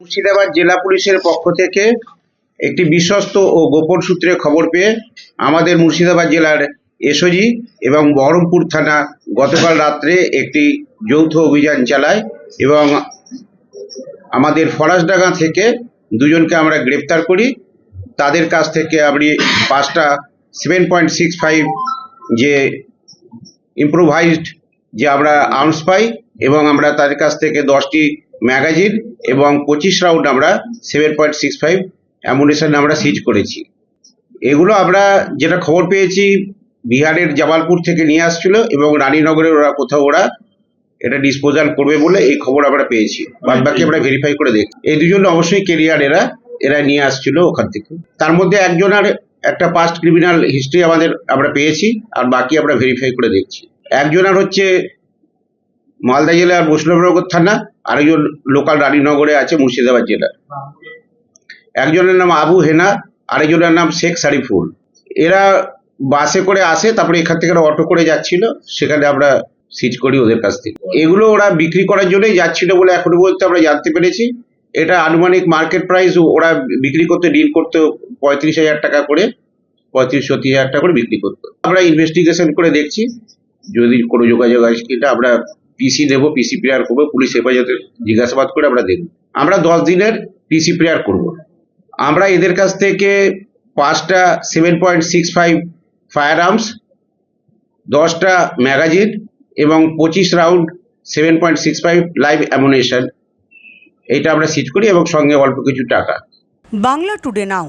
মুর্শিদাবাদ জেলা পুলিশের পক্ষ থেকে একটি বিশ্বস্ত ও গোপন সূত্রে খবর পেয়ে আমাদের মুর্শিদাবাদ জেলার এসওজি এবং বহরমপুর থানা গতকাল রাত্রে একটি যৌথ অভিযান চালায় এবং আমাদের ফরাসডাঙ্গা থেকে দুজনকে আমরা গ্রেপ্তার করি। তাদের কাছ থেকে আপনি পাঁচটা সেভেন পয়েন্ট সিক্স ফাইভ যে ইম্প্রোভাইজড যে আমরা আর্মস পাই এবং আমরা তাদের কাছ থেকে দশটি ম্যাগাজিন এবং পঁচিশ রাউন্ড আমরা seven point six five ammunition আমরা সিজ করেছি। এগুলো আমরা যেটা খবর পেয়েছি, বিহারের জামালপুর থেকে নিয়ে আসছিল এবং রানীনগরের ওরা কোথাও ওরা এটা ডিসপোজাল করবে বলে এই খবর আমরা পেয়েছি। বাদ বাকি আমরা ভেরিফাই করে দেখি। এই দুজন অবশ্যই কেরিয়ার এরা এরা নিয়ে আসছিল ওখান থেকে। তার মধ্যে একজনের একটা পাস্ট ক্রিমিনাল হিস্ট্রি আমাদের আমরা পেয়েছি, আর বাকি আমরা ভেরিফাই করে দেখছি। একজনের হচ্ছে মালদা জেলার বৈষ্ণবনগর থানা, আরেকজন লোকাল রানীনগরে আছে, মুর্শিদাবাদ জেলার একজনের নাম আবু হেনা, আরেকজনের নাম শেখ সারিফুল। এরা বাসে করে আসে, তারপরে এখান থেকে অটো করে যাচ্ছিল, সেখানে আমরা সিজ করি ওদের কাছ থেকে। এগুলো ওরা বিক্রি করার জন্যই যাচ্ছিল বলে এখনও বলতে আমরা জানতে পেরেছি। এটা আনুমানিক মার্কেট প্রাইস, ওরা বিক্রি করতে, ডিল করতে পঁয়ত্রিশ হাজার টাকা করে, পঁয়ত্রিশ, ছত্রিশ হাজার টাকা করে বিক্রি করতো। আমরা ইনভেস্টিগেশন করে দেখছি। যদি কোনো যোগাযোগ আছে কিনা, আমরা পিসি নেব পিসি প্রেয়ার করব পুলিশ হেফাজতে জিজ্ঞাসাবাদ করে আমরা দেখব। আমরা দশ দিনের পিসি প্রেয়ার করব। আমরা এদের কাছ থেকে পাঁচটা seven point six five firearms দশটা ম্যাগাজিন এবং পঁচিশ round seven point six five live ammunition এটা আমরা সিজ করি এবং সঙ্গে অল্প কিছু টাকা। বাংলা টুডে নাও